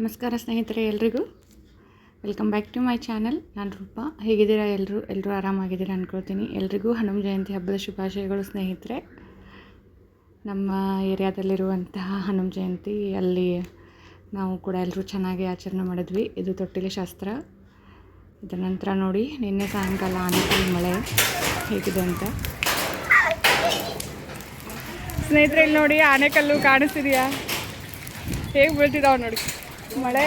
ನಮಸ್ಕಾರ ಸ್ನೇಹಿತರೆ ಎಲ್ರಿಗೂ. Welcome back to my channel ನಾನು ರೂಪಾ. ಹೇಗಿದ್ದೀರಾ ಎಲ್ಲರೂ ಎಲ್ಲರೂ ಆರಾಮಾಗಿದ್ದೀರಾ ಅಂದ್ಕೊಳ್ತೀನಿ ಎಲ್ರಿಗೂ ಹನುಮ ಜಯಂತಿ ಹಬ್ಬದ ಶುಭಾಶಯಗಳು ಸ್ನೇಹಿತರೆ. ನಮ್ಮ ಏರಿಯಾದಲ್ಲಿರುವಂತಹ ಹನುಮ ಜಯಂತಿ, ಅಲ್ಲಿ ನಾವು ಕೂಡ ಎಲ್ಲರೂ ಚೆನ್ನಾಗಿ ಆಚರಣೆ ಮಾಡಿದ್ವಿ. ಇದು ತೊಟ್ಟಿಲೆ ಶಾಸ್ತ್ರ. ಇದರ ನಂತರ ನೋಡಿ, ನಿನ್ನೆ ಸಾಯಂಕಾಲ ಆನೆಕಲ್ ಮಳೆ ಹೇಗಿದೆ ಅಂತ. ಸ್ನೇಹಿತರೆ, ಇಲ್ಲಿ ನೋಡಿ ಆನೆಕಲ್ಲು ಕಾಣಿಸ್ತಿದೆಯಾ? ಹೇಗೆ ಬೀಳ್ತಿದ್ದಾವೆ ನೋಡಿ. ಮಳೆ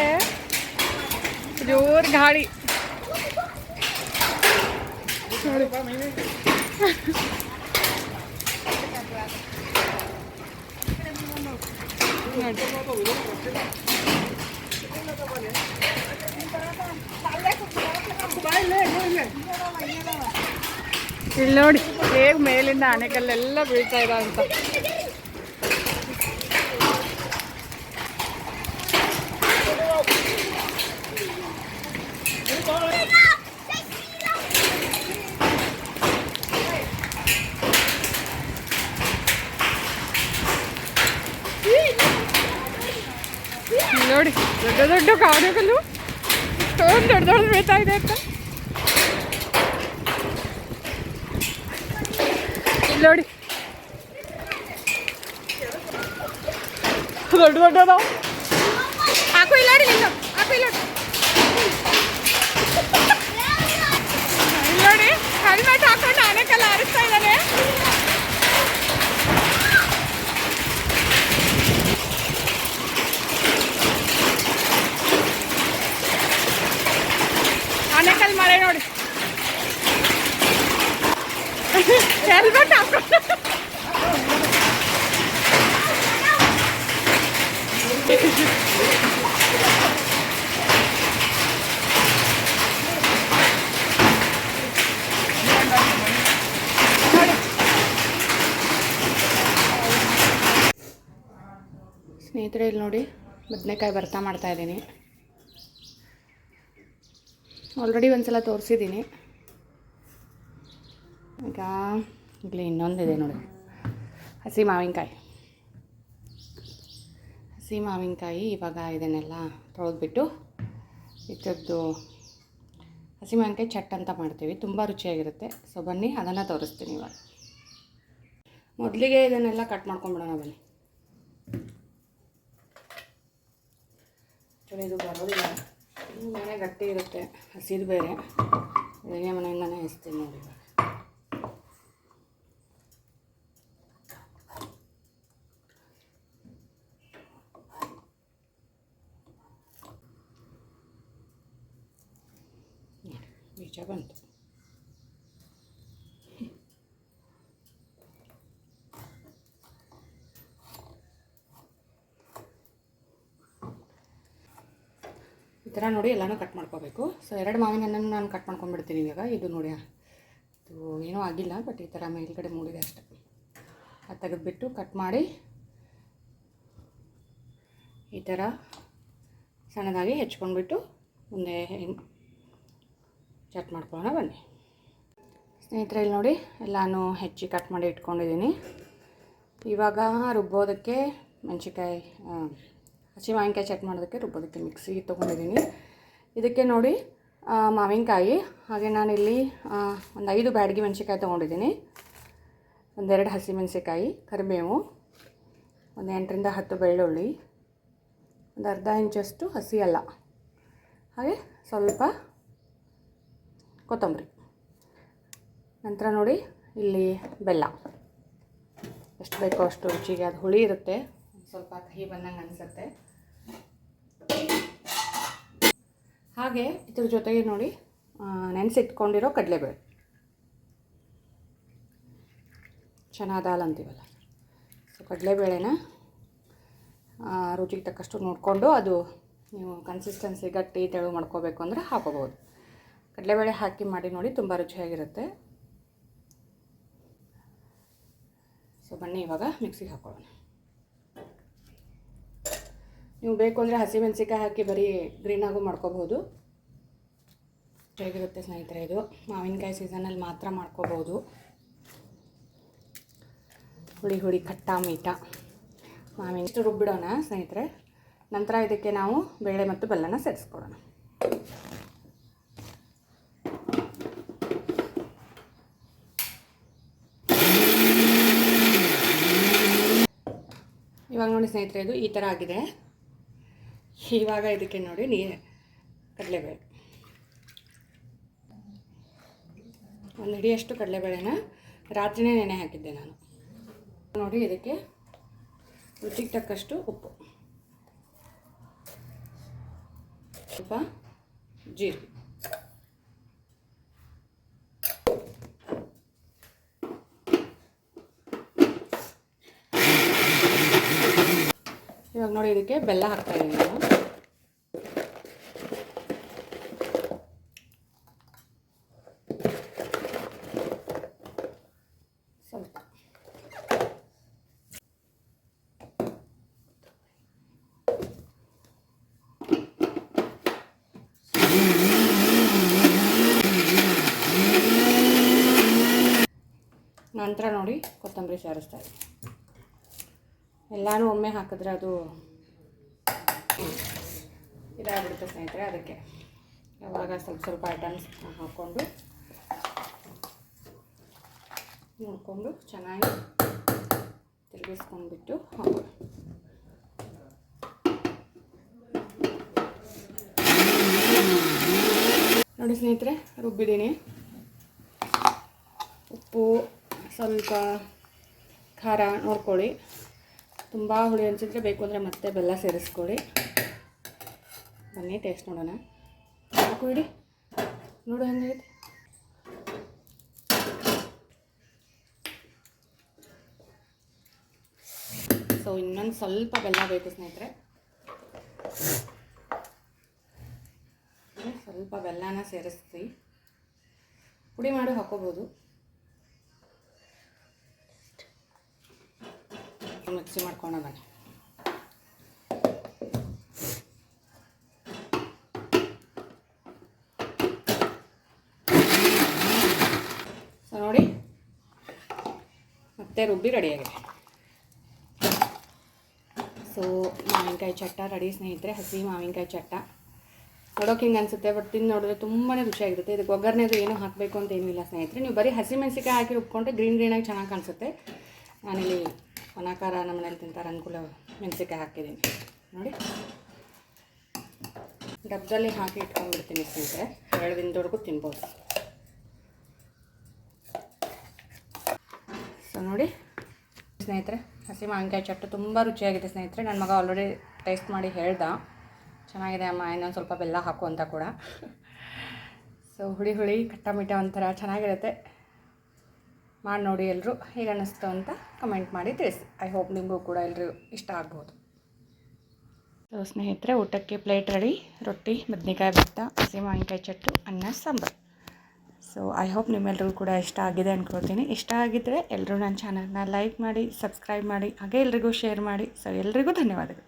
ಜೋರ್ ಗಾಳಿ ನೋಡಿ ನೋಡಿ. ಇಲ್ಲಿ ನೋಡಿ ಹೇಗೆ ಮೇಲಿಂದ ಆನೆಕಲ್ಲೆಲ್ಲ ಬೀಳ್ತಾ ಇದಾವ ಅಂತ ಇಲ್ಲಿ ನೋಡಿ ದೊಡ್ಡ ದೊಡ್ಡ ಕಾಡುಗಳು ಎಷ್ಟೊಂದು ದೊಡ್ಡ ದೊಡ್ಡ ಬೀಳ್ತಾ ಇದೆ ಅಂತ ಇಲ್ಲಿ ನೋಡಿ ದೊಡ್ಡ ದೊಡ್ಡ ಅದಾವ ಹಾಕು ಇಲ್ಲ ನೋಡಿ ನಿಂದು ಹಾಕು ಇಲ್ಲ ನೋಡಿ. ಇಲ್ಲಿ ನೋಡಿ ಹೆಲ್ಮೆಟ್ ಹಾಕೊಂಡು ಆನೆಕಲ್ಲ ಆರಿಸ್ತಾ ಇದ್ದಾನೆ ಆನೆಕಲ್ ಮಳೆ ನೋಡಿ ಹೆಲ್ಮೆಟ್ ಸ್ನೇಹಿತರೆ ಇಲ್ಲಿ ನೋಡಿ ಬದನೆಕಾಯಿ ಬರ್ತಾ ಮಾಡ್ತಾ ಇದ್ದೀನಿ. ಆಲ್ರೆಡಿ ಒಂದು ಸಲ ತೋರಿಸಿದ್ದೀನಿ. ಈಗ ಇಲ್ಲಿ ಇನ್ನೊಂದಿದೆ ನೋಡಿ ಹಸಿ ಮಾವಿನಕಾಯಿ ಹಸಿ ಮಾವಿನಕಾಯಿ ಇವಾಗ ಇದನ್ನೆಲ್ಲ ತೊಳೆದ್ಬಿಟ್ಟು ಇದ್ದದ್ದು ಹಸಿ ಮಾವಿನಕಾಯಿ ಚಟ್ ಅಂತ ಮಾಡ್ತೀವಿ ತುಂಬ ರುಚಿಯಾಗಿರುತ್ತೆ ಸೊ ಬನ್ನಿ ಅದನ್ನು ತೋರಿಸ್ತೀನಿ ಇವಾಗ ಮೊದಲಿಗೆ ಇದನ್ನೆಲ್ಲ ಕಟ್ ಮಾಡ್ಕೊಂಬಿಡೋಣ ಬನ್ನಿ ಇದು ಬರೋದಿಲ್ಲ ತುಂಬಾ ಗಟ್ಟಿ ಇರುತ್ತೆ ಹಸಿದು ಬೇರೆ ಬೆಳಗ್ಗೆ ಮನೆಯಿಂದನೇ ಇವಾಗ ನೋಡಿ, ಬೀಜ ಬಂತು. ಈ ಥರ ನೋಡಿ ಎಲ್ಲನೂ ಕಟ್ ಮಾಡ್ಕೋಬೇಕು. ಸೊ ಎರಡು ಮಾವಿನ ಹಣ್ಣನ್ನು ನಾನು ಕಟ್ ಮಾಡ್ಕೊಂಡ್ಬಿಡ್ತೀನಿ ಇವಾಗ. ಇದು ನೋಡಿ, ಇದು ಏನೂ ಆಗಿಲ್ಲ ಬಟ್ ಈ ಥರ ಮೇಲ್ಗಡೆ ಮೂಡಿದೆ ಅಷ್ಟೆ. ಅದು ತೆಗೆದುಬಿಟ್ಟು ಕಟ್ ಮಾಡಿ, ಈ ಥರ ಸಣ್ಣದಾಗಿ ಹೆಚ್ಕೊಂಡ್ಬಿಟ್ಟು ಮುಂದೆ ಚಟ್ ಮಾಡ್ಕೊಳ್ಳೋಣ ಬನ್ನಿ. ಸ್ನೇಹಿತರೆ, ಇಲ್ಲಿ ನೋಡಿ ಎಲ್ಲಾನು ಹೆಚ್ಚಿ ಕಟ್ ಮಾಡಿ ಇಟ್ಕೊಂಡಿದ್ದೀನಿ. ಇವಾಗ ರುಬ್ಬೋದಕ್ಕೆ ಮೆಣಸಿನ್ಕಾಯಿ ಹಸಿ ಮಾವಿನಕಾಯಿ ಚಟ್ ಮಾಡೋದಕ್ಕೆ ರುಬ್ಬೋದಕ್ಕೆ ಮಿಕ್ಸಿ ತೊಗೊಂಡಿದ್ದೀನಿ. ಇದಕ್ಕೆ ನೋಡಿ ಮಾವಿನಕಾಯಿ, ಹಾಗೆ ನಾನಿಲ್ಲಿ ಒಂದು ಐದು ಬ್ಯಾಡಗಿ ಮೆಣಸಿನ್ಕಾಯಿ ತೊಗೊಂಡಿದ್ದೀನಿ. ಒಂದೆರಡು ಹಸಿ ಮೆಣಸಿನ್ಕಾಯಿ, ಕರಿಬೇವು, ಒಂದು ಎಂಟರಿಂದ ಹತ್ತು ಬೆಳ್ಳುಳ್ಳಿ, ಒಂದು ಅರ್ಧ ಇಂಚಷ್ಟು ಹಸಿ ಅಲ್ಲ. ಹಾಗೆ ಸ್ವಲ್ಪ ಕೊತ್ತಂಬರಿ. ನಂತರ ನೋಡಿ ಇಲ್ಲಿ ಬೆಲ್ಲ. ಎಷ್ಟು ಬೇಕೋ ಅಷ್ಟು ರುಚಿಗೆ ಅದು ಹುಳಿ ಇರುತ್ತೆ. ಸ್ವಲ್ಪ ಕಹಿ ಬಂದಂಗೆ ಅನಿಸುತ್ತೆ. ಹಾಗೆ ಇದ್ರ ಜೊತೆಗೆ ನೋಡಿ ನೆನೆಸಿಟ್ಕೊಂಡಿರೋ ಕಡಲೆಬೇಳೆ. ಚೆನ್ನಾದ ದಾಲ್ ಅಂತೀವಲ್ಲ. ಸೊ ಕಡಲೆಬೇಳೆನ ರುಚಿಗೆ ತಕ್ಕಷ್ಟು ನೋಡಿಕೊಂಡು ಅದು ನೀವು ಕನ್ಸಿಸ್ಟೆನ್ಸಿ ಗಟ್ಟಿ ತೆಳು ಮಾಡ್ಕೋಬೇಕು ಅಂದರೆ ಹಾಕೋಬೋದು ಕಡಲೆಬೇಳೆ ಹಾಕಿ ಮಾಡಿ ನೋಡಿ, ತುಂಬ ರುಚಿಯಾಗಿರುತ್ತೆ. ಸೊ ಬನ್ನಿ, ಇವಾಗ ಮಿಕ್ಸಿಗೆ ಹಾಕೊಳ್ಳೋಣ. ನೀವು ಬೇಕು ಅಂದರೆ ಹಸಿಮೆಣಸಿಕಾಯಿ ಹಾಕಿ ಬರೀ ಗ್ರೀನಾಗೂ ಮಾಡ್ಕೋಬೋದು ಚೆನ್ನಾಗಿರುತ್ತೆ ಸ್ನೇಹಿತರೆ ಇದು. ಮಾವಿನಕಾಯಿ ಸೀಸನಲ್ಲಿ ಮಾತ್ರ ಮಾಡ್ಕೋಬೋದು ಹುಳಿ ಹುಳಿ ಖಟ್ಟ ಮೀಠ. ಮಾವಿನ ಇಷ್ಟು ರುಬ್ಬಿಡೋಣ ಸ್ನೇಹಿತರೆ. ನಂತರ ಇದಕ್ಕೆ ನಾವು ಬೇಳೆ ಮತ್ತು ಬೆಲ್ಲನ ಸೇರಿಸ್ಕೊಳ್ಳೋಣ. ಇವಾಗ ನೋಡಿ ಸ್ನೇಹಿತರೆ ಇದು ಈ ಥರ ಆಗಿದೆ. ಇವಾಗ ಇದಕ್ಕೆ ನೋಡಿ ನೀರು ಕಡಲೆಬೇಳೆ. ಒಂದು ಹಿಡಿಯಷ್ಟು ಕಡಲೆಬೇಳೆನ ರಾತ್ರಿನೇ ನೆನೆ ಹಾಕಿದ್ದೆ ನಾನು. ನೋಡಿ ಇದಕ್ಕೆ ರುಚಿಗೆ ತಕ್ಕಷ್ಟು ಉಪ್ಪು. ಸ್ವಲ್ಪ ಜೀರಿಗೆ. ಇವಾಗ ನೋಡಿ ಇದಕ್ಕೆ ಬೆಲ್ಲ ಹಾಕ್ತಾ ಇದ್ದೀನಿ ನಾನು. ನಂತರ ನೋಡಿ ಕೊತ್ತಂಬರಿ ಸಾರಿಸ್ತಾ ಇದ್ದೀನಿ ಎಲ್ಲನೂ ಒಮ್ಮೆ ಹಾಕಿದ್ರೆ ಅದು ಇದಾಗ್ಬಿಡುತ್ತೆ ಸ್ನೇಹಿತರೆ, ಅದಕ್ಕೆ ಯಾವಾಗ ಸ್ವಲ್ಪ ಸ್ವಲ್ಪ ಐಟಮ್ಸ್ ಹಾಕ್ಕೊಂಡು ನೋಡಿಕೊಂಡು ಚೆನ್ನಾಗಿ ತಿರುಗಿಸ್ಕೊಂಡ್ಬಿಟ್ಟು ಹಾಕೋಣ ನೋಡಿ ಸ್ನೇಹಿತರೆ, ರುಬ್ಬಿದ್ದೀನಿ. ಉಪ್ಪು, ಸ್ವಲ್ಪ ಖಾರ ನೋಡ್ಕೊಳ್ಳಿ. ತುಂಬ ಹುಳಿ ಅನಿಸಿದ್ರೆ ಬೇಕು ಅಂದರೆ ಮತ್ತೆ ಬೆಲ್ಲ ಸೇರಿಸ್ಕೊಳ್ಳಿ. ಬನ್ನಿ ಟೇಸ್ಟ್ ನೋಡೋಣ. ಹಾಕು ಇಡಿ ನೋಡು, ಹೆಂಗೈತೆ? ಸೊ ಇನ್ನೊಂದು ಸ್ವಲ್ಪ ಬೆಲ್ಲ ಬೇಕು ಸ್ನೇಹಿತರೆ. ಸ್ವಲ್ಪ ಬೆಲ್ಲನ ಸೇರಿಸ್ತೀವಿ ಪುಡಿ ಮಾಡಿ ಹಾಕೋಬೋದು ಮಿಕ್ಸಿ ಬನ್ನಿ ಸೊ ನೋಡಿ. ಮತ್ತೆ ರುಬ್ಬಿ ರೆಡಿಯಾಗಿದೆ ಸೊ ಮಾವಿನಕಾಯಿ ಚಟ್ಟ ರೆಡಿ ಸ್ನೇಹಿತರೆ, ಹಸಿ ಮಾವಿನಕಾಯಿ ಚಟ್ಟ. ನೋಡೋಕೆ ಹಿಂಗೆ ಅನಿಸುತ್ತೆ ಬಟ್ ತಿಂದು ನೋಡಿದ್ರೆ ತುಂಬಾ ರುಚಿಯಾಗಿರುತ್ತೆ. ಇದಕ್ಕೆ ಒಗ್ಗರಣೆದು ಏನೂ ಹಾಕಬೇಕು ಅಂತ ಏನೂ ಇಲ್ಲ ಸ್ನೇಹಿತರೆ. ನೀವು ಬರೀ ಹಸಿ ಮೆಣಸಿಕಾಯಿ ಹಾಕಿ ರುಬ್ಕೊಂಡ್ರೆ ಗ್ರೀನ್ ಗ್ರೀನಾಗಿ ಚೆನ್ನಾಗಿ ಕಾಣಿಸುತ್ತೆ. ನಾನಿಲ್ಲಿ ಒಣಕಾರ ನಮ್ಮ ಮನೇಲಿ ತಿಂತಾರೆ, ಅನುಕೂಲ ಮೆಣಸಿಕಾಯಿ ಹಾಕಿದ್ದೀನಿ. ನೋಡಿ. ಡಬ್ಬದಲ್ಲಿ ಹಾಕಿ ಇಟ್ಕೊಂಡ್ಬಿಡ್ತೀನಿ ಸ್ನೇಹಿತರೆ ಎರಡು ದಿನದವರೆಗೂ ತಿನ್ಬೋದು. ಸೊ ನೋಡಿ. ಸ್ನೇಹಿತರೆ, ಹಸಿ ಮಾವಿನಕಾಯಿ ಚಟ್ಟು ತುಂಬ ರುಚಿಯಾಗಿದೆ ಸ್ನೇಹಿತರೆ. ನನ್ನ ಮಗ ಆಲ್ರೆಡಿ ಟೇಸ್ಟ್ ಮಾಡಿ ಹೇಳ್ದ. ಚೆನ್ನಾಗಿದೆ ಅಮ್ಮ, ಇನ್ನೊಂದು ಸ್ವಲ್ಪ ಬೆಲ್ಲ ಹಾಕು ಅಂತ ಕೂಡ. ಸೊ ಹುಳಿ ಹುಳಿ ಕಟಾಮಿಟ ಒಂಥರ ಚೆನ್ನಾಗಿರುತ್ತೆ. ಮಾಡಿ ನೋಡಿ ಎಲ್ಲರೂ ಹೇಗೆ ಅನ್ನಿಸ್ತು ಅಂತ ಕಮೆಂಟ್ ಮಾಡಿ ತಿಳಿಸಿ. ಐ ಹೋಪ್ ನಿಮಗೂ ಕೂಡ ಎಲ್ಲರಿಗೂ ಇಷ್ಟ ಆಗ್ಬೋದು. ಸೊ ಸ್ನೇಹಿತರೆ, ಊಟಕ್ಕೆ ಪ್ಲೇಟ್ ರೆಡಿ ರೊಟ್ಟಿ, ಬದನೆಕಾಯಿ ಭತ್ತ, ಹಸಿ ಮಾವಿನಕಾಯಿ ಚಟ್ಟು, ಅನ್ನ, ಸಾಂಬಾರು. ಸೊ ಐ ಹೋಪ್ ನಿಮ್ಮೆಲ್ಲರಿಗೂ ಕೂಡ ಇಷ್ಟ ಆಗಿದೆ ಅಂದ್ಕೊಳ್ತೀನಿ ಇಷ್ಟ ಆಗಿದ್ದರೆ ಎಲ್ಲರೂ ನನ್ನ ಚಾನಲ್ನ ಲೈಕ್ ಮಾಡಿ ಸಬ್ಸ್ಕ್ರೈಬ್ ಮಾಡಿ, ಹಾಗೆ ಎಲ್ರಿಗೂ ಶೇರ್ ಮಾಡಿ. ಸೊ ಎಲ್ರಿಗೂ ಧನ್ಯವಾದಗಳು.